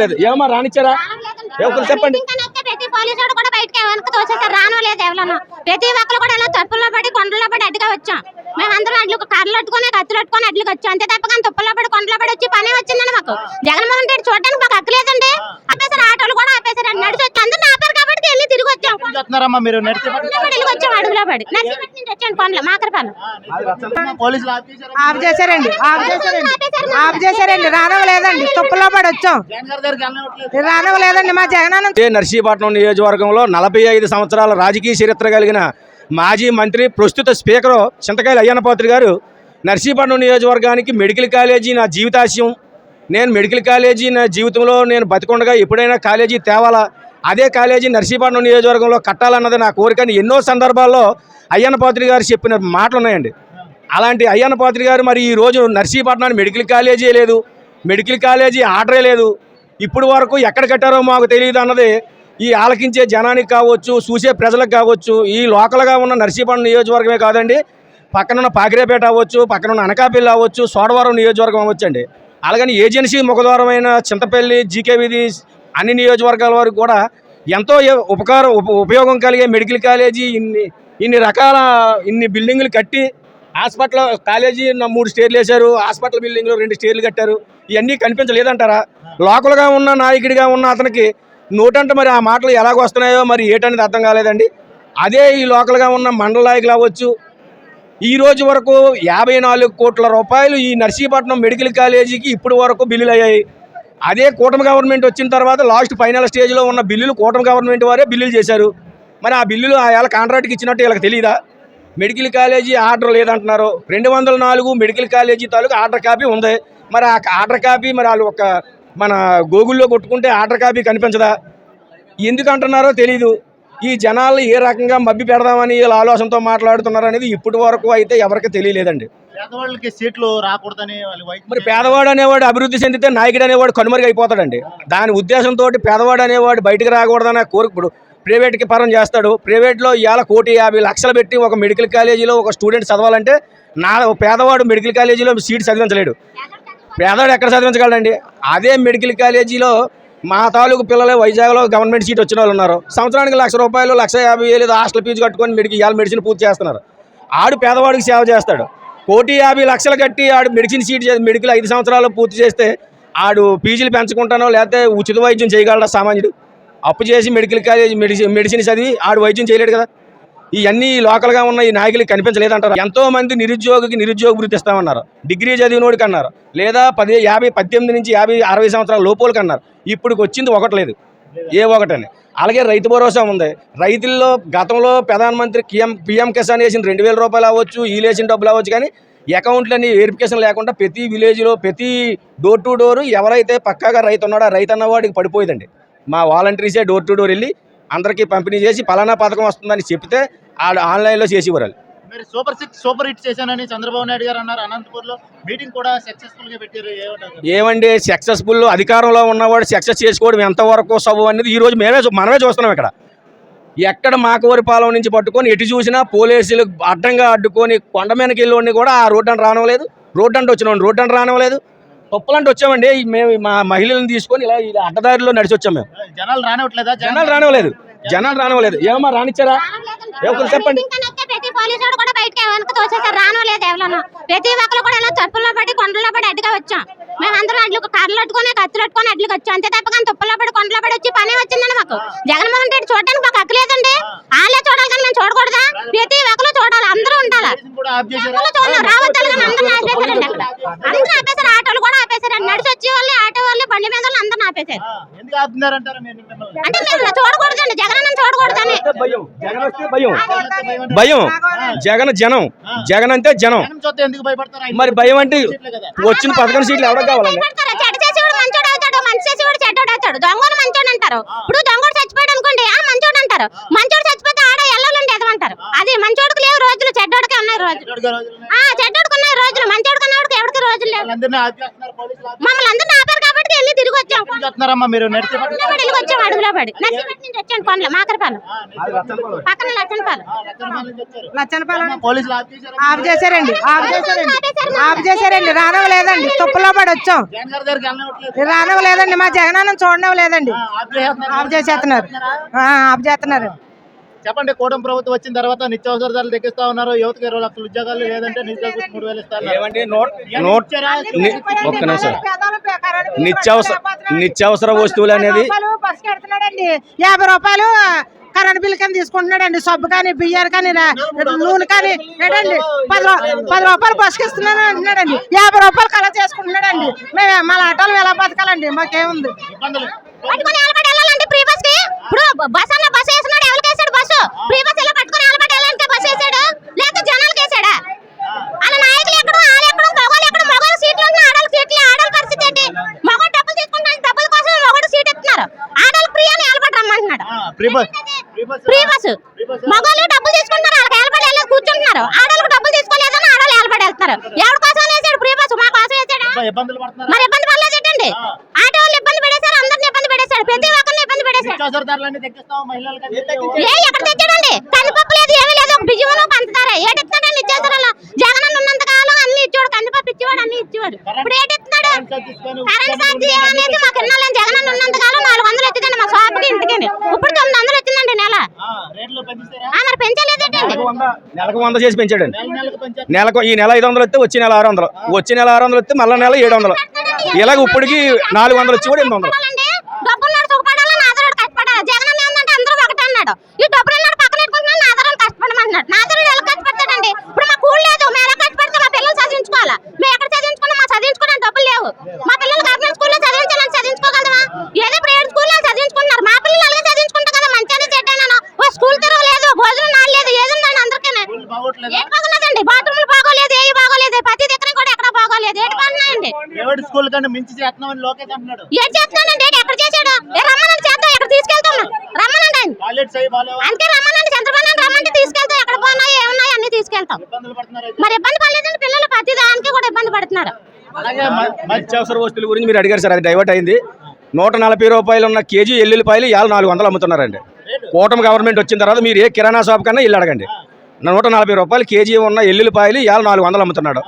లేదు. ఏమమ్మా రానిచ్చారా? ఏ ఒక్కరు చెప్పండి. ఇంకనైతే ప్రతి పోలీసు వాడు కూడా బయటకి వెనక తోసేసారు రాను లేదు ఎవరన్నా. ప్రతి ఒక్కరు కూడా ఇలా తప్పుల్లో పడి కొండల్లో పడి అడ్డుగా వచ్చాం. మేమందరం అడ్లు కర్రలు పట్టుకొని కత్తులు పట్టుకొని అడ్లుకి వచ్చాం. అంతే తప్ప కానీ తుప్పల్లో పడి కొండలో పడి వచ్చి పని వచ్చిందండి మాకు. జగన్మోహన్ రెడ్డి చూడడానికి మాకు అక్కలేదండి ఆపేసారు ఆటోలు కూడా ఆపేసారు నడిచి వచ్చి అందరూ ఆపారు కాబట్టి వెళ్ళి తిరిగి వచ్చాం. మీరు? వచ్చాం అడుగులో పడి. వచ్చాను మాకరపాలెం పోలీసులు ఆపేశారు ఆఫ్ చేశారండి ఆఫ్ చేశారండి ఆఫ్ చేశారండి. రానవలేదండి తుప్పలో పడి వచ్చాం. జగన్ వెళ్ళనివ్వట్లేదు రానవలేదండి మా జగనన్న ఇదే నర్సీపట్నం నియోజకవర్గంలో నలభై ఐదు సంవత్సరాల రాజకీయ చరిత్ర కలిగిన మాజీ మంత్రి ప్రస్తుత స్పీకరు చింతకాయల అయ్యన్నపాత్రి గారు నర్సీపట్నం నియోజకవర్గానికి మెడికల్ కాలేజీ నా జీవితాశయం. నేను మెడికల్ కాలేజీ నా జీవితంలో నేను బతికుండగా ఎప్పుడైనా కాలేజీ తేవాలా? అదే కాలేజీ నర్సీపట్నం నియోజకవర్గంలో కట్టాలన్నది నా కోరికని ఎన్నో సందర్భాల్లో అయ్యన్నపాత్రి గారు చెప్పిన మాటలు ఉన్నాయండి అలాంటి అయ్యన్నపాత్రి గారు మరి ఈ రోజు నర్సీపట్నానికి మెడికల్ కాలేజీ లేదు మెడికల్ కాలేజీ ఆర్డరే లేదు. ఇప్పుడు వరకు ఎక్కడ కట్టారో మాకు తెలియదు అన్నది ఈ ఆలకించే జనానికి కావచ్చు చూసే ప్రజలకు కావచ్చు ఈ లోకల్గా ఉన్న నర్సీపట్నం నియోజకవర్గమే కాదండి పక్కనున్న పాకిరేపేట అవ్వచ్చు పక్కనున్న అనకాపల్లి అవ్వచ్చు సోడవరం నియోజకవర్గం అవ్వచ్చు అండి అలాగని ఏజెన్సీ ముఖద్వారమైన చింతపల్లి జీకే వీధి అన్ని నియోజకవర్గాల వరకు కూడా ఎంతో ఉపకారం ఉపయోగం కలిగే మెడికల్ కాలేజీ ఇన్ని ఇన్ని రకాల ఇన్ని బిల్డింగులు కట్టి హాస్పిటల్ కాలేజీ మూడు స్టేర్లు వేశారు హాస్పిటల్ బిల్డింగ్లో రెండు స్టేర్లు కట్టారు ఇవన్నీ కనిపించలేదంటారా? లోకల్గా ఉన్న నాయకుడిగా ఉన్న అతనికి నోటంటే మరి ఆ మాటలు ఎలాగొస్తున్నాయో మరి ఏటనేది అర్థం కాలేదండి. అదే ఈ లోకల్గా ఉన్న మండల నాయకులు అవ్వచ్చు. ఈ రోజు వరకు యాభై నాలుగు కోట్ల రూపాయలు ఈ నర్సీపట్నం మెడికల్ కాలేజీకి ఇప్పుడు వరకు బిల్లులు అయ్యాయి. అదే కూటమి గవర్నమెంట్ వచ్చిన తర్వాత లాస్ట్ ఫైనల్ స్టేజ్లో ఉన్న బిల్లులు కూటమి గవర్నమెంట్ వారే బిల్లులు చేశారు. మరి ఆ బిల్లులు ఆ కాంట్రాక్ట్కి ఇచ్చినట్టు వీళ్ళకి తెలియదా మెడికల్ కాలేజీ ఆర్డర్ లేదంటున్నారు. రెండు వందల నాలుగు మెడికల్ కాలేజీ తాలూకు ఆర్డర్ కాపీ ఉంది. మరి ఆ ఆర్డర్ కాపీ మరి వాళ్ళు ఒక మన గూగుల్లో కొట్టుకుంటే ఆర్డర్ కాపీ కనిపించదా? ఎందుకు అంటున్నారో తెలీదు. ఈ జనాలు ఏ రకంగా మబ్బి పెడదామని వీళ్ళ ఆలోచనతో మాట్లాడుతున్నారు అనేది ఇప్పటి వరకు అయితే ఎవరికి తెలియలేదండి. పేదవాళ్ళకి సీట్లు రాకూడదని మరి పేదవాడు అనేవాడు అభివృద్ధి చెందితే నాయకుడు అనేవాడు కనుమరుగు అయిపోతాడండి దాని ఉద్దేశంతో పేదవాడు అనేవాడు బయటకు రాకూడదనే కోరిక ఇప్పుడు ప్రైవేట్కి పరం చేస్తాడు. ప్రైవేట్లో ఇవాళ కోటి యాభై లక్షలు పెట్టి ఒక మెడికల్ కాలేజీలో ఒక స్టూడెంట్ చదవాలంటే నా పేదవాడు మెడికల్ కాలేజీలో సీట్ చదివించలేడు. పేదవాడు ఎక్కడ చదివించగలండి అదే మెడికల్ కాలేజీలో మా తాలూకు పిల్లలు వైజాగ్లో గవర్నమెంట్ సీట్ వచ్చిన వాళ్ళు ఉన్నారు. సంవత్సరానికి లక్ష రూపాయలు లక్ష యాభై వేలు హాస్టల్ ఫీజు కట్టుకొని మెడికల్ ఇవాళ మెడిసిన్ పూర్తి చేస్తున్నారు. ఆడు పేదవాడికి సేవ చేస్తాడు. కోటి యాభై లక్షలు కట్టి ఆడు మెడిసిన్ సీట్ మెడికల్ ఐదు సంవత్సరాలు పూర్తి చేస్తే ఆడు పీజీలు పెంచుకుంటానో లేకపోతే ఉచిత వైద్యం చేయగలడా సామాన్యుడు? అప్పు చేసి మెడికల్ కాలేజ్ మెడిసిన్ మెడిసిన్ చదివి ఆడు వైద్యం చేయలేడు కదా? ఇవన్నీ లోకల్గా ఉన్న ఈ నాయకులకి కనిపించలేదంటారు. ఎంతో మంది నిరుద్యోగికి నిరుద్యోగ వృత్తి ఇస్తామన్నారు. డిగ్రీ చదివినోడికి అన్నారు. లేదా పది యాభై పద్దెనిమిది నుంచి యాభై అరవై సంవత్సరాల లోపలికి అన్నారు. ఇప్పుడు వచ్చింది ఒకటి లేదు ఏ ఒకటని. అలాగే రైతు భరోసా ఉంది. రైతుల్లో గతంలో ప్రధానమంత్రి కిఎం పిఎం కిసాన్ వేసిన రెండు వేల రూపాయలు అవ్వచ్చు ఈ వేసిన డబ్బులు అవ్వచ్చు కానీ అకౌంట్లని వెరిఫికేషన్ లేకుండా ప్రతి విలేజ్లో ప్రతి డోర్ టు డోర్ ఎవరైతే పక్కాగా రైతు ఉన్నాడో రైతు అన్నవాడికి పడిపోయిందండి. మా వాలంటీర్సే డోర్ టు డోర్ వెళ్ళి అందరికీ పంపిణీ చేసి పలానా పథకం వస్తుందని చెప్తే ఆడు ఆన్లైన్లో చేసేవారు వాళ్ళు. మీరు సూపర్ సిక్స్ సూపర్ హిట్ చేశానని చంద్రబాబు నాయుడు గారు అన్నారు. అనంతపూర్లో మీటింగ్ కూడా సక్సెస్ఫుల్గా పెట్టారు ఏమండి సక్సెస్ఫుల్ అధికారంలో ఉన్నవాడు సక్సెస్ చేసుకోవడం ఎంతవరకు సబు అనేది ఈ రోజు మేమే మనమే చూస్తున్నాం ఇక్కడ. ఎక్కడ మాకవరిపాలెం నుంచి పట్టుకొని ఎటు చూసినా పోలీసులు అడ్డంగా అడ్డుకొని కొండ మీదకి వెళ్ళి కూడా ఆ రోడ్డు అంటే రానవలేదు రోడ్డు అంటే వచ్చినాం రోడ్డు అంటే రానవలేదు తప్పులంటే వచ్చామండి. మేము మా మహిళలను తీసుకొని ఇలా ఇలా అడ్డదారిలో నడిచి వచ్చాం మేము జనాలు రానివ్వట్లేదా? జనాలు రానవలేదు జనాలు రానవలేదు ఏమమ్మా రానిచ్చారా? ఏ ఒక్కరు చెప్పండి. ఇంకనైతే ప్రతి పోలీసు వాడు కూడా బయటకి వెనక తోసేసారు రాను లేదు ఎవరన్నా. ప్రతి ఒక్కరు కూడా ఇలా తప్పుల్లో పడి కొండల్లో పడి అడ్డుగా వచ్చాం. మేమందరం అడ్లు కర్రలు పట్టుకొని కత్తులు పట్టుకొని అడ్లుకి వచ్చాం. అంతే తప్ప కానీ తుప్పల్లో పడి కొండలో పడి వచ్చి పని వచ్చిందండి మాకు. జగన్మోహన్ రెడ్డి చూడడానికి మాకు అక్కలేదండి వాళ్ళే చూడాలి కానీ మేము చూడకూడదా? ప్రతి ఒక్కరు చూడాలి. అందరూ ఆఫ్ చేశారు? ఎవరు చూడలేదు రావద్దాలు కానీ అందరూ ఆపేశారండి అక్కడ అందరూ ఆపేశారు ఆటోలు కూడా ఆపేశారు. నడిచి వచ్చే వాళ్ళు ఆటో వాళ్ళు బండి మీద వాళ్ళు అందరూ ఆపేశారు. ఆ, ఎందుకు ఆపుతున్నారంటారు మీరు మిమ్మల్ని? అంటే మేము చూడకూడదండి. జగన్ చూడకూడదని భయం. జగన్ వస్తే భయం. భయం భయం. జగన్ జనం. జగన్ అంటే జనం. మరి భయం అంటే. వచ్చిన పథకం సీట్లు ఎవరికి కావాలండి మంచోడు అవుతాడు మంచి చేసేవాడు చెడ్డోడు అవుతాడు. దొంగడు మంచోడు అంటారు. ఇప్పుడు దొంగడు చచ్చిపోయాడు అనుకోండి ఆ మంచోడు అంటారు. మంచోడు చచ్చిపోతే ఆడ ఎల్లలుండి ఎదవంటారు. అది మంచోడికి లేవు రోజులు చెడ్డోడికి ఉన్నాయి రోజులు. ఆ చెడ్డోడికి ఉన్నాయి రోజులు మంచోడికి ఉన్నవాడికి ఎవరికి రోజులు లేవు. మమ్మల్ని అందరిని ఆపారు కాబట్టి వెళ్ళి తిరిగి వచ్చాం. వెళ్ళి వచ్చాం అడుగులో పడి. నర్సీపట్నం నుంచి వచ్చాను పనులు మాకరపాలెం పక్కన లచ్చనపాలెం లచ్చనపాలెం ఆఫ్ చేశారండి ఆఫ్ చేశారండి. ఆఫ్ చేశారండి రానివ్వలేదండి తుప్పల్లో పడి వచ్చాం. రానివ్వలేదండి మా జగనాన్ని ఆపేస్తున్నారు. ఆఫ్ చేసేస్తున్నారు. ఆ, ఆఫ్ చేస్తున్నారు. చెప్పండి కూటమి ప్రభుత్వం వచ్చిన తర్వాత నిత్యావసర ధరలు తగ్గిస్తా ఉన్నారు. యువతకి ఇరవై లక్షల ఉద్యోగాలు లేదంటే నిరుద్యోగులకు మూడు వేలు ఇస్తారు? ఏమండి నోట్ నోట్ ని- ఒక్క నిమిషం. నిత్యావసర నిత్యావసర వస్తువులు అనేది యాభై రూపాయలు కరెంట్ బిల్ కింద తీసుకుంటున్నాడండి. సబ్బు కానీ బియ్యాలు కానీ రా- నూనె కానీ ఏంటండి? పది పది రూపాయలు బస్కి ఇస్తున్నాను అంటున్నాడండి. యాభై రూపాయలు కల చేసుకుంటున్నాడండి. మేము మా ఆటోలు ఎలా బతకాలండి? మాకేముంది? బస్కి ఇప్పుడు బస్ అన్న బస్ వేసినాడు ఎవరికి? బస్సు ఫ్రీ బస్ ఇలా పట్టుకొని నిలబడి వెళ్ళాలంటే బస్ వేసాడు? లేకపోతే జనాలకు వేసాడా? అలా నాయకులు ఎక్కడ వాళ్ళు ఎక్కడ మగవాళ్ళు ఎక్కడ మగవాళ్ళు సీట్లు ఉన్న ఆడవాళ్ళ సీట్లు ఆడవాళ్ళ పరిస్థితి ఏంటి? డబ్బులు తీసుకుంటాను డబ్బుల కోసం మగవాడు సీట్ ఇస్తున్నారు ఆడవాళ్ళు ఫ్రీ అని రమ్మంటున్నాడు. ఫ్రీ బస్ బస్ మగవాళ్ళు డబ్బులు తీసుకుంటారు వాళ్ళకి ఏలబడి వెళ్ళి కూర్చుంటున్నారు. ఆడవాళ్ళకి డబ్బులు తీసుకోలేదని ఆడవాళ్ళు ఏలబడి వెళ్తున్నారు ఎవరి కోసం వేసాడు ఫ్రీ బస్సు మా కోసం వేసాడా ఇబ్బందులు పడుతున్నారు మరి ఇబ్బంది పడలేదేటండి ఆటో వాళ్ళు ఇబ్బంది పడేశారు అందరిని ఇబ్బంది పడేశాడు ప్రతి ఒక్కరిని ఇబ్బంది పడేశాడు నిత్యావసర ధరలన్నీ తగ్గిస్తాం మహిళలకు ఏ ఎక్కడ తెచ్చాడండి? కందిపప్పు లేదు ఏమీ లేదు. ఒక బియ్యం పంచుతారా ఏటిస్తున్నాడండి ఇచ్చేస్తాడు జగన్ అన్న ఉన్నంత కాలం అన్ని ఇచ్చేవాడు కందిపప్పు ఇచ్చేవాడు అన్ని ఇచ్చేవాడు. ఇప్పుడు ఏటిస్తున్నాడు కరెంట్ ఛార్జీ ఏమనేది మాకు ఇన్నాళ్ళని జగన్ అన్న ఉన్నంత కాలం నాలుగు వందలు వచ్చిందండి మా షాప్కి ఇంటికి ఇప్పుడు తొమ్మిది వందలు వచ్చిందండి నెల. మరి పెంచలేదేటండి? నెలకు వంద చేసి పెంచాడండి. నెలకు ఈ నెల ఐదు వందలు వస్తే వచ్చే నెల ఆరు వందలు. వచ్చే నెల ఆరు వందలు వస్తే మళ్ళీ నెల ఏడు వందలు. ఇలాగ ఇప్పటికి నాలుగు వందలు వచ్చి కూడా ఎనిమిది వందలు చెప్పాలండి డబ్బులు నాడు సుఖపడాలి నాదరుడు కష్టపడాలి జగన్ అన్న ఏంటంటే అందరూ ఒకటే అన్నాడు ఈ డబ్బులు పక్కన పెట్టుకుంటున్నాడు నాదరుడు కష్టపడమన్నాడు. నాదరుడు ఎలా కష్టపడతాడండి? ఇప్పుడు మాకు ఊళ్ళు లేదు. మేము ఎలా కష్టపడితే మా పిల్లలు చదివించుకోవాలా? మేము ఎక్కడ చదివించుకున్నా మా చదివించుకోవడానికి డబ్బులు లేవు. మా పిల్లలు గవర్నమెంట్ స్కూల్లో చదివించాలని చదివించుకోగలమా ఏదో ప్రైవేట్ స్కూల్లో చదివించుకుంటున్నారు. మా పిల్లలు అలాగే చదివించుకుంటారు కదా. మంచిగానే చెడ్డాను ఓ స్కూల్ తిరగలేదు భోజనం నాడు లేదు. ఏది ఉందండి అందరికీ ఏటి బాగున్నదండి? బాత్రూమ్లు బాగోలేదు. ఏ బాగోలేదు. ప్రతి దగ్గర కూడా ఎక్కడ బాగోలేదు. ఏటి బాగున్నాయండి? అంటున్నాడు. ఏం చేస్తున్నానండి ఏంటి ఎక్కడ చేశాడు ఏ రమ్మనండి చేద్దాం ఎక్కడ తీసుకెళ్తాం రమ్మనండి ఆయన టాయిలెట్స్ అయ్యి బాగాలేవు అంతే రమ్మనండి చంద్రబాబు నాయుడు రమ్మంటే తీసుకెళ్తాం ఎక్కడ పోనాయి ఏమున్నాయి అన్ని తీసుకెళ్తాం ఇబ్బందులు పడుతున్నారు మరి ఇబ్బంది పడలేదండి పిల్లలు ప్రతి దానికి కూడా ఇబ్బంది పడుతున్నారు నిత్యావసర వస్తువుల గురించి మీరు అడిగారు సార్ అది డైవర్ట్ అయింది. నూట నలభై రూపాయలు ఉన్న కేజీ ఎల్లుల్లిపాయలు ఇవాళ నాలుగు వందలు అమ్ముతున్నారండి. కూటమి గవర్నమెంట్ వచ్చిన తర్వాత మీరు ఏ కిరాణా షాప్ కన్నా ఇల్లు అడగండి. నూట నలభై రూపాయలు కేజీ ఉన్న ఎల్లుల్లిపాయలు ఇవాళ నాలుగు వందలు అమ్ముతున్నాడు.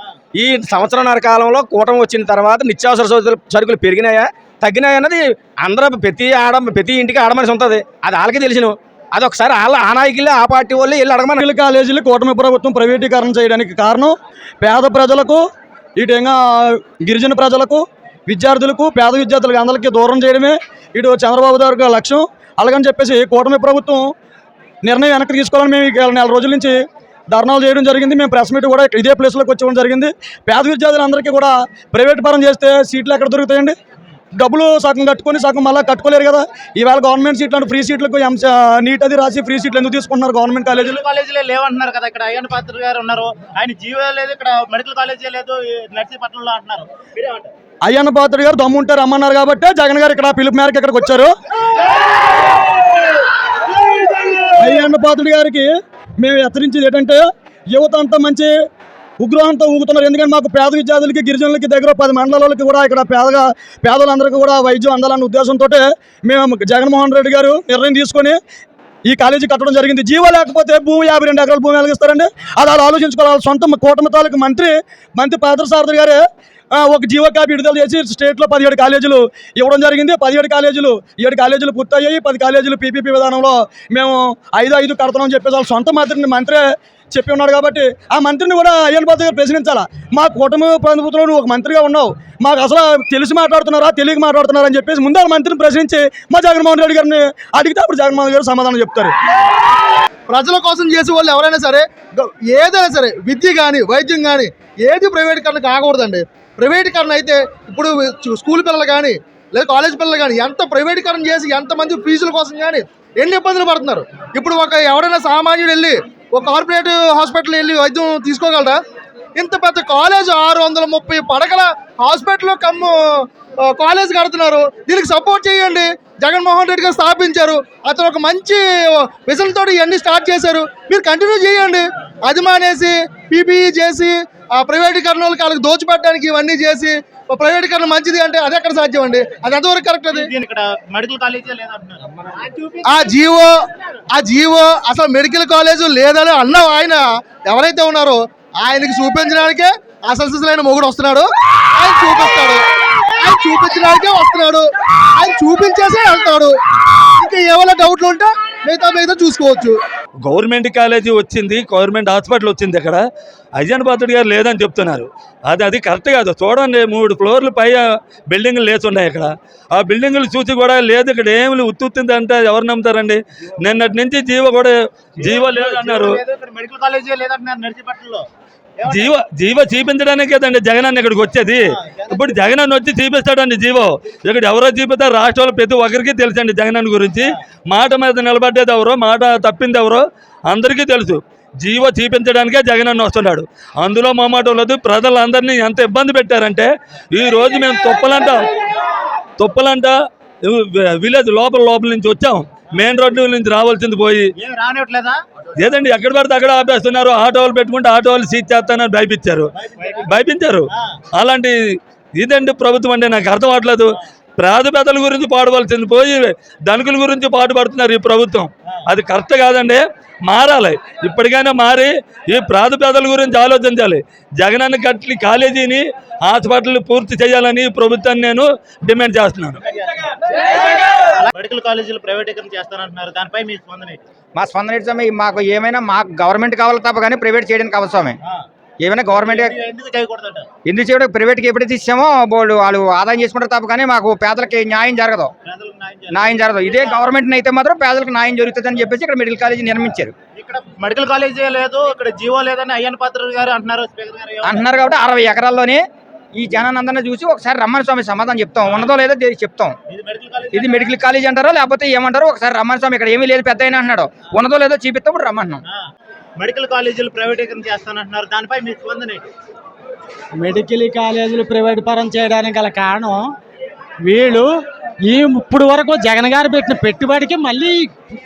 ఈ సంవత్సరంన్నర కాలంలో కూటమి వచ్చిన తర్వాత నిత్యావసర సరుకులు సరుకులు పెరిగినాయా తగ్గినాయా అన్నది అందరూ ప్రతి ఆడ ప్రతి ఇంటికి ఆడమనిసి ఉంటుంది. అది వాళ్ళకి తెలిసిన. అది ఒకసారి వాళ్ళ ఆ నాయకులే ఆ పార్టీ వాళ్ళు వెళ్ళి అడగమని కాలేజీలు కూటమి ప్రభుత్వం ప్రైవేటీకరణ చేయడానికి కారణం పేద ప్రజలకు ఇటంగా గిరిజన ప్రజలకు విద్యార్థులకు పేద విద్యార్థులకు అందరికీ దూరం చేయడమే ఇటు చంద్రబాబు గారి లక్ష్యం. అలాగని చెప్పేసి కూటమి ప్రభుత్వం నిర్ణయం వెనక్కి తీసుకోవాలని మేము నెల రోజుల నుంచి ధర్నాలు చేయడం జరిగింది. మేము ప్రెస్ మీట్ కూడా ఇదే ప్లేస్లోకి వచ్చేయడం జరిగింది. పేద విద్యార్థులందరికీ కూడా ప్రైవేట్ పరం చేస్తే సీట్లు ఎక్కడ దొరుకుతాయండి? డబ్బులు సగం కట్టుకొని సగం మళ్ళీ కట్టుకోలేరు కదా. ఈవేళ గవర్నమెంట్ సీట్లు ఫ్రీ సీట్లకు నీట్ అది రాసి ఫ్రీ సీట్లు ఎందుకు తీసుకుంటున్నారు గవర్నమెంట్ కాలేజీలు? కాలేజీలే లేవంటున్నారు కదా. ఇక్కడ అయ్యన్న పాత్ర గారు ఉన్నారు. ఆయన జీవో లేదు ఇక్కడ మెడికల్ కాలేజీ లేదు నర్సీపట్నంలో అంటున్నారు. అయ్యన్న పాత్రుడు గారు దమ్ము ఉంటే రమ్మన్నారు కాబట్టి జగన్ గారు ఇక్కడ పిలుపు మేరకు ఇక్కడికి వచ్చారు. అయ్యన్న పాత్రుడు గారికి మేము హెచ్చరించేది ఏంటంటే యువత అంతా మంచి ఉగ్రహంతో ఊగుతున్నారు. ఎందుకంటే మాకు పేద విద్యార్థులకి గిరిజనులకి దగ్గర పది మండలాలకి కూడా ఇక్కడ పేదగా పేదలందరికీ కూడా వైద్యం అందాలన్న ఉద్దేశంతో మేము జగన్మోహన్ రెడ్డి గారు నిర్ణయం తీసుకొని ఈ కాలేజీ కట్టడం జరిగింది. జీవో లేకపోతే భూమి యాభై రెండు ఎకరాల భూమి వెలిగిస్తారండి. అది అలా ఆలోచించుకోవాలి. వాళ్ళ సొంత కూటమి తాలూకు మంత్రి మంత్రి పాత్రసారథి గారే ఒక జీవో కాపీ విడుదల చేసి స్టేట్లో పదిహేడు కాలేజీలు ఇవ్వడం జరిగింది. పదిహేడు కాలేజీలు ఏడు కాలేజీలు పూర్తయ్యాయి. పది కాలేజీలు పీపీపీ విధానంలో మేము ఐదు ఐదు కడతామని చెప్పేసి వాళ్ళ సొంత మంత్రిని మంత్రే చెప్పి ఉన్నాడు కాబట్టి ఆ మంత్రిని కూడా అయ్యన్ బాబు గారు ప్రశ్నించాలా? మా కూటమి ప్రభుత్వంలో నువ్వు ఒక మంత్రిగా ఉన్నావు. మాకు అసలు తెలిసి మాట్లాడుతున్నారా తెలియక మాట్లాడుతున్నారా అని చెప్పేసి ముందు మంత్రిని ప్రశ్నించి మా జగన్మోహన్ రెడ్డి గారిని అడిగితే అప్పుడు జగన్మోహన్ గారు సమాధానం చెప్తారు. ప్రజల కోసం చేసే వాళ్ళు ఎవరైనా సరే ఏదైనా సరే విద్య కానీ వైద్యం కానీ ఏది ప్రైవేటీకరణ కాకూడదండి ప్రైవేటీకరణ అయితే ఇప్పుడు స్కూల్ పిల్లలు కానీ లేదా కాలేజ్ పిల్లలు కానీ ఎంత ప్రైవేటీకరణ చేసి ఎంతమంది ఫీజుల కోసం కానీ ఎన్ని ఇబ్బందులు పడుతున్నారు? ఇప్పుడు ఒక ఎవరైనా సామాన్యుడు వెళ్ళి ఒక కార్పొరేట్ హాస్పిటల్ వెళ్ళి వైద్యం తీసుకోగలరా? ఇంత పెద్ద కాలేజ్ ఆరు వందల ముప్పై పడకల హాస్పిటల్ కమ్ము కాలేజ్ కడుతున్నారు. దీనికి సపోర్ట్ చేయండి. జగన్మోహన్ రెడ్డి గారు స్థాపించారు. అతను ఒక మంచి విజన్ తోటి ఇవన్నీ స్టార్ట్ చేశారు. మీరు కంటిన్యూ చేయండి. అది మానేసి పీపీఈ చేసి ఆ ప్రైవేటీకరణ వాళ్ళకి దోచిపెట్టడానికి ఇవన్నీ చేసి ప్రైవేటీకరణ మంచిది అంటే అది ఎక్కడ సాధ్యం అండి? అది ఎంతవరకు కరెక్ట్ అది? దీని ఇక్కడ మెడికల్ కాలేజీ లేదంటున్నారు. ఆ జీవో ఆ జీవో అసలు మెడికల్ కాలేజ్ లేదని అన్న ఆయన. ఎవరైతే ఉన్నారో ఆయనకి చూపించడానికే అసలు ఆయన మొగుడు వస్తున్నాడు. ఆయన చూపిస్తాడు. ఆయన చూపించడానికే వస్తున్నాడు. ఆయన చూపించేసే వెళ్తాడు. ఇంకా ఏమైనా డౌట్లు ఉంటే మిగతా మిగతా చూసుకోవచ్చు. గవర్నమెంట్ కాలేజీ వచ్చింది గవర్నమెంట్ హాస్పిటల్ వచ్చింది ఇక్కడ అజయన్ పాత్రుడు గారు లేదని చెప్తున్నారు. అది అది కరెక్ట్ కాదు. చూడండి మూడు ఫ్లోర్లు పై బిల్డింగ్లు లేచి ఉన్నాయి ఇక్కడ ఆ బిల్డింగ్లు చూసి కూడా లేదు ఇక్కడ ఏమి ఉత్తుంది అంటే ఎవరు నమ్ముతారండి? నిన్నటి నుంచి జీవ కూడా జీవ లేదన్నారు. మెడికల్ కాలేజీ లేదంటున్నారు జీవ జీవ చూపించడానికే కదండి జగన్ అన్న ఇక్కడికి వచ్చేది. ఇప్పుడు జగన్ అన్న వచ్చి చూపిస్తాడండి జీవో. ఇక్కడ ఎవరో చూపిస్తారు రాష్ట్రంలో ప్రతి ఒక్కరికి తెలుసండి జగన్ అన్న గురించి. మాట మీద నిలబడ్డేది ఎవరో మాట తప్పింది ఎవరో అందరికీ తెలుసు. జీవో చూపించడానికే జగన్ అన్న వస్తున్నాడు. అందులో మొమ్మాట లేదు. ప్రజలందరినీ ఎంత ఇబ్బంది పెట్టారంటే ఈ రోజు మేము తొప్పలంట తొప్పలంట విలేజ్ లోపల లోపల నుంచి వచ్చాం. మెయిన్ రోడ్డు నుంచి రావాల్సింది పోయి. రానివ్వట్లేదా? లేదండి ఎక్కడ పడితే అక్కడ ఆపేస్తున్నారు? ఆటోలు పెట్టుకుంటే ఆటోలు సీట్ చేస్తానని భయపించారు. భయపించారు. అలాంటి ఇదండి ప్రభుత్వం అంటే నాకు అర్థం అవట్లేదు. పేద పెద్దల గురించి పాడవలసింది పోయి ధనికుల గురించి పాటుపడుతున్నారు ఈ ప్రభుత్వం. అది కరెక్ట్ కాదండి. మారాలి. ఇప్పటికైనా మారి ఈ పేద పెద్దల గురించి ఆలోచించాలి. జగనన్న కట్లి కాలేజీని హాస్పిటల్ పూర్తి చేయాలని ఈ ప్రభుత్వాన్ని నేను డిమాండ్ చేస్తున్నాను. మెడికల్ కాలేజీలు ప్రైవేటీకరణ చేస్తానంటున్నారు. దానిపై మీ స్పందన మా స్పందన స్వామి? మాకు ఏమైనా మాకు గవర్నమెంట్ కావాలి తప్ప కానీ ప్రైవేట్ చేయడానికి కావాలి స్వామి. ఏమైనా గవర్నమెంట్ ఎందుకు- చేయడం? ప్రైవేట్కి ఎప్పుడైతే ఇచ్చామో వాళ్ళు వాళ్ళు ఆదాయం చేసుకుంటారు తప్ప కానీ మాకు పేదలకి న్యాయం జరగదు. న్యాయం జరగదు. ఇదే గవర్నమెంట్ అయితే మాత్రం పేదలకు న్యాయం జరుగుతుంది అని చెప్పేసి ఇక్కడ మెడికల్ కాలేజీ నిర్మించారు. ఇక్కడ మెడికల్ కాలేజీ లేదు ఇక్కడ జీవో లేదని అయ్యన్ పాత్ర గారు అంటున్నారు? అంటున్నారు కాబట్టి అరవై ఎకరాల్లోనే ఈ జనానందరిని చూసి ఒకసారి రమ్మని స్వామి సమాధానం చెప్తాం. ఉన్నదో లేదో చెప్తాం. ఇది మెడికల్ కాలేజ్ ఇది మెడికల్ కాలేజ్ అంటారో లేకపోతే ఏమంటారో ఒకసారి రమ్మని స్వామి ఇక్కడ ఏమీ లేదు పెద్ద అయినా అంటున్నాడు. ఉన్నదో లేదో చూపిస్తాం ఇప్పుడు రమ్మంటున్నాం ఆ. మెడికల్ కాలేజీలు ప్రైవేటీకరణ చేస్తానంటున్నారు. దానిపై మీ స్పందన? మెడికల్ కాలేజీలు ప్రైవేట్ పరం చేయడానికి గల కారణం వీళ్ళు ఈ ఇప్పుడు వరకు జగన్ గారు పెట్టిన పెట్టుబడికి మళ్ళీ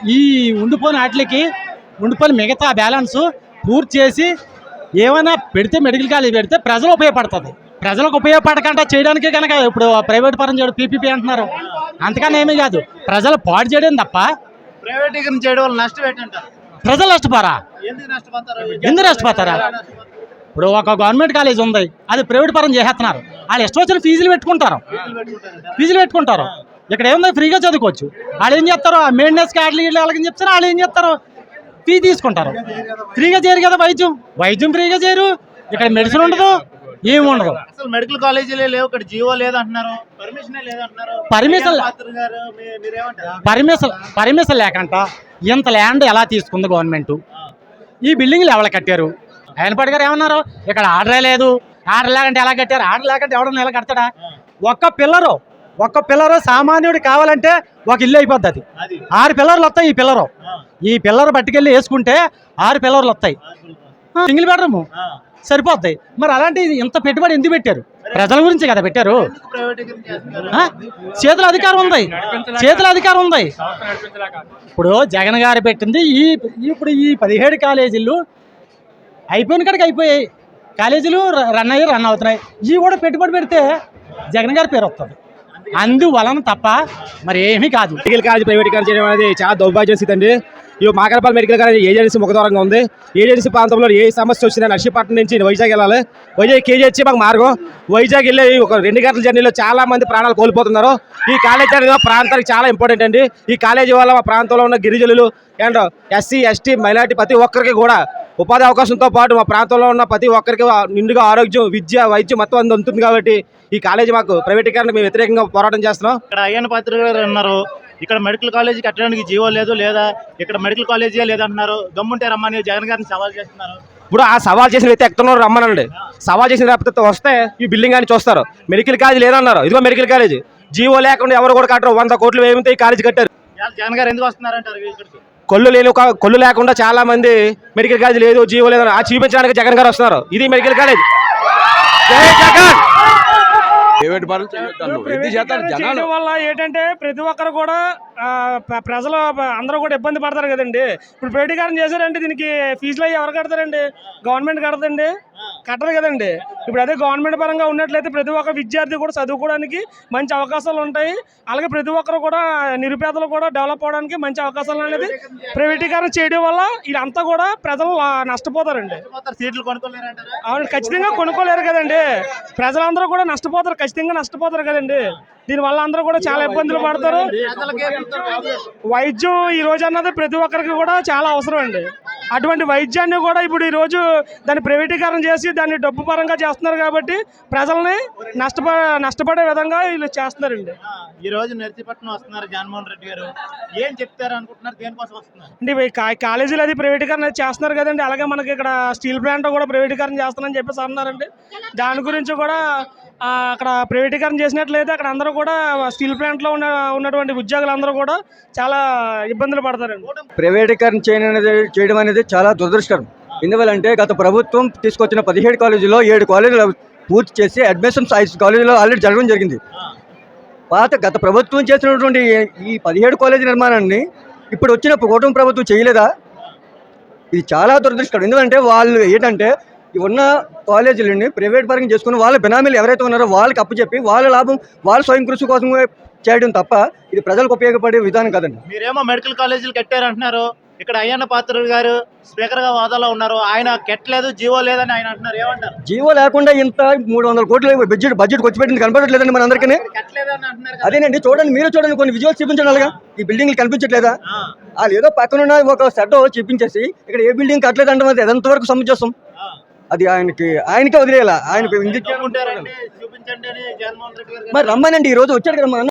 ఈ ఉండిపోయిన వాటికి ఉండిపోయిన మిగతా బ్యాలెన్స్ పూర్తి చేసి ఏమైనా పెడితే మెడికల్ కాలేజ్ పెడితే ప్రజలు ఉపయోగపడుతుంది. ప్రజలకు ఉపయోగపడకుండా చేయడానికి కనుక ఇప్పుడు ప్రైవేట్ పరం చేయడం పీపీపీ అంటున్నారు. అంతకన్నా ఏమీ కాదు. ప్రజలు పాడు చేయడం తప్ప ప్రైవేటీకరణ చేయడం వల్ల నష్టం ప్రజలు నష్టపోరా? ఎందుకు నష్టపోతారు? ఇప్పుడు ఒక గవర్నమెంట్ కాలేజ్ ఉంది. అది ప్రైవేట్ పరం చేసేస్తున్నారు. వాళ్ళు ఇష్టం వచ్చిన ఫీజులు పెట్టుకుంటారు. ఫీజులు పెట్టుకుంటారు. ఇక్కడ ఏముంది? ఫ్రీగా చదువుకోవచ్చు. వాళ్ళు ఏం చేస్తారు? మెయింటెనెన్స్ కార్డులు వీళ్ళు వాళ్ళకి చెప్తారు వాళ్ళు ఏం చేస్తారు? ఫీ తీసుకుంటారు. ఫ్రీగా చేయరు కదా వైద్యం. వైద్యం ఫ్రీగా చేయరు. ఇక్కడ మెడిసిన్ ఉండదు. ఏమి ఉండదు అసలు మెడికల్ కాలేజీలే లేవు ఇక్కడ జీవో లేదంటున్నారు. పర్మిషనే లేదంటున్నారు. పర్మిషన్ పర్మిషన్ లేకంట. ఇంత ల్యాండ్ ఎలా తీసుకుంది గవర్నమెంట్ ఈ బిల్డింగ్లు ఎవరు కట్టారు? ఆయనపాటి గారు ఏమన్నారు? ఇక్కడ ఆర్డరే లేదు. ఆర్డర్ లేకంటే ఎలా కట్టారు? ఆర్డర్ లేకంటే ఎవడన్నా ఎలా కడతాడా? ఒక్క పిల్లరు ఒక్క పిల్లరు సామాన్యుడు కావాలంటే ఒక ఇల్లు అయిపోద్ది అది. ఆరు పిల్లర్లు వస్తాయి ఈ పిల్లరు. ఈ పిల్లర్ పట్టుకెళ్ళి వేసుకుంటే ఆరు పిల్లర్లు వస్తాయి. Single bedroom. సరిపోతాయి. మరి అలాంటి ఇంత పెట్టుబడి ఎందుకు పెట్టారు? ప్రజల గురించి కదా పెట్టారు. చేతుల అధికారం ఉంది. చేతుల అధికారం ఉంది. ఇప్పుడు జగన్ గారు పెట్టింది ఈ ఇప్పుడు ఈ పదిహేడు కాలేజీలు అయిపోయిన కాడికి అయిపోయాయి. కాలేజీలు ర- రన్ అయ్యి రన్ అవుతున్నాయి. ఇవి కూడా పెట్టుబడి పెడితే జగన్ గారి పేరు వస్తుంది. అందువలన తప్ప మరి ఏమీ కాదు. మెడికల్ కాలేజ్ ప్రైవేటీకరణ చేయడం అనేది చాలా దౌర్భాగ్యం స్థితి అండి. ఈ మాకరపాల మెడికల్ కాలేజ్ ఏజెన్సీ ముఖద్వారంగా ఉంది. ఏజెన్సీ ప్రాంతంలో ఏ సమస్య వచ్చినా నర్సీపట్నం నుంచి వైజాగ్ వెళ్ళాలి. వైజాగ్ కేజీ మాకు మార్గం. వైజాగ్ వెళ్ళే ఒక రెండు గంటల జర్నీలో చాలా మంది ప్రాణాలు కోల్పోతున్నారు. ఈ కాలేజ్ అనేది ప్రాంతానికి చాలా ఇంపార్టెంట్ అండి. ఈ కాలేజీ వల్ల మా ప్రాంతంలో ఉన్న గిరిజనులు అండ్ ఎస్సీ ఎస్టీ మైనార్టీ ప్రతి ఒక్కరికి కూడా ఉపాధి అవకాశంతో పాటు మా ప్రాంతంలో ఉన్న ప్రతి ఒక్కరికి నిండుగా ఆరోగ్యం విద్య వైద్యం మొత్తం అందుతుంది కాబట్టి ఈ కాలేజీ మాకు ప్రైవేటీకరణకు మేము వ్యతిరేకంగా పోరాటం చేస్తున్నాం. ఇక్కడ అయ్యన్న పాత్ర గారు ఉన్నారు. ఇక్కడ మెడికల్ కాలేజీ కట్టడానికి జీవో లేదు లేదా ఇక్కడ మెడికల్ కాలేజీ లేదంటున్నారు. గమ్ముంటే రమ్మని జగన్ గారిని సవాల్ చేస్తున్నారు. ఇప్పుడు ఆ సవాల్ చేసిన వ్యక్తి ఎక్కడ రమ్మనండి. సవాల్ చేసిన వ్యక్తి వస్తే ఈ బిల్డింగ్ అని చూస్తారు. మెడికల్ కాలేజ్ లేదన్నారు. ఇదిగో మెడికల్ కాలేజ్. జీవో లేకుండా ఎవరు కూడా కట్టరు. వంద కోట్లు వేయంతో ఈ కాలేజ్ కట్టారు జగన్ గారు ఎందుకు వస్తున్నారంటారు ఇక్కడికి? కొల్లు లేని ఒక- కొల్లు లేకుండా చాలా మంది మెడికల్ కాలేజ్ లేదు జీవో లేదని ఆ చూపించడానికి జగన్ గారు వస్తున్నారు. ఇది మెడికల్ కాలేజ్. జగన్! చేస్తారు? జనాలు వల్ల ఏంటంటే ప్రతి ఒక్కరు కూడా ప్రజలు అందరూ కూడా ఇబ్బంది పడతారు కదండి. ఇప్పుడు ప్రైవేటీకరణ చేశారంటే దీనికి ఫీజులు అవి ఎవరు కడతారండి? గవర్నమెంట్ కడతండి కట్టదు కదండి. ఇప్పుడు అదే గవర్నమెంట్ పరంగా ఉన్నట్లయితే ప్రతి ఒక్క విద్యార్థి కూడా చదువుకోవడానికి మంచి అవకాశాలు ఉంటాయి. అలాగే ప్రతి ఒక్కరు కూడా నిరుపేదలు కూడా డెవలప్ అవడానికి మంచి అవకాశాలు అనేది ప్రైవేటీకరణ చేయడం వల్ల ఇదంతా కూడా ప్రజలు నష్టపోతారండి. పోతారు, సీట్లు అవును ఖచ్చితంగా కొనుక్కోలేరు కదండి. ప్రజలందరూ కూడా నష్టపోతారు ఖచ్చితంగా నష్టపోతారు కదండి. దీనివల్ల అందరూ కూడా చాలా ఇబ్బందులు పడతారు. వైద్యం ఈ రోజు అన్నది ప్రతి ఒక్కరికి కూడా చాలా అవసరం అండి. అటువంటి వైద్యాన్ని కూడా ఇప్పుడు ఈ రోజు దాన్ని ప్రైవేటీకరణ చేసి దాన్ని డబ్బు పరంగా చేస్తున్నారు కాబట్టి ప్రజల్ని నష్టప నష్టపడే విధంగా వీళ్ళు చేస్తున్నారండి. ఈ రోజు నర్సీపట్నం వస్తున్నారు జగన్మోహన్ రెడ్డి గారు. ఏం చెప్తారు అనుకుంటున్నారు? దేనికోసం వస్తున్నారు? అంటే ఇవి కాలేజీలు అది ప్రైవేటీకరణ చేస్తున్నారు కదండి. అలాగే మనకి ఇక్కడ స్టీల్ ప్లాంట్ కూడా ప్రైవేటీకరణ చేస్తానని చెప్పేసి అన్నారండి. దాని గురించి కూడా అక్కడ ప్రైవేటీకరణ చేసినట్లయితే అక్కడ అందరూ కూడా స్టీల్ ప్లాంట్లో ఉన్న ఉన్నటువంటి ఉద్యోగులందరూ కూడా చాలా ఇబ్బందులు పడతారండి. ప్రైవేటీకరణ చేయడం అనేది చేయడం అనేది చాలా దురదృష్టకరం ఎందువల్లంటే గత ప్రభుత్వం తీసుకొచ్చిన పదిహేడు కాలేజీలో ఏడు కాలేజీలు పూర్తి చేసి అడ్మిషన్స్ ఐదు కాలేజీలో ఆల్రెడీ జరగడం జరిగింది. పాత గత ప్రభుత్వం చేసినటువంటి ఈ పదిహేడు కాలేజీ నిర్మాణాన్ని ఇప్పుడు వచ్చిన కుటుంబ ప్రభుత్వం చేయలేదా? ఇది చాలా దురదృష్టకరం ఎందుకంటే వాళ్ళు ఏంటంటే ఉన్న కాలేజీలని ప్రైవేట్ పరంగా చేసుకుని వాళ్ళ బినామీలు ఎవరైతే ఉన్నారో వాళ్ళకి అప్పచెప్పి వాళ్ళ లాభం వాళ్ళ స్వయం కృషి కోసం చేయడం తప్ప ఇది ప్రజలకు ఉపయోగపడే విధానం కాదండి. మీరేమో మెడికల్ కాలేజీలు కట్టారు అంటున్నారు ఇక్కడ అయ్యన్న పాత్ర గారు స్పీకర్గా హోదాలో ఉన్నారు. ఆయన కట్టలేదు జీవో లేదని ఆయన అంటున్నారు. ఏమంటారు? జీవో లేకుండా ఇంత మూడు వందల కోట్ల బడ్జెట్ బడ్జెట్ వచ్చి పెట్టింది కనపడట్లేదండి అంటున్నారు కదా. అదేనండి చూడండి మీరు చూడండి కొన్ని విజువల్స్ చూపించండి అలాగా. ఈ బిల్డింగ్లు కనిపించట్లేదా? ఆ, వాళ్ళు ఏదో పక్కనున్న ఒక సెట్ చూపించేసి ఇక్కడ ఏ బిల్డింగ్ కట్టలేదు అంటే ఎంతవరకు సమంజసం. అది ఆయనకి ఆయనకే వదిలేయాల? ఆయన మరి రమ్మనండి ఈ రోజు వచ్చాడు కదా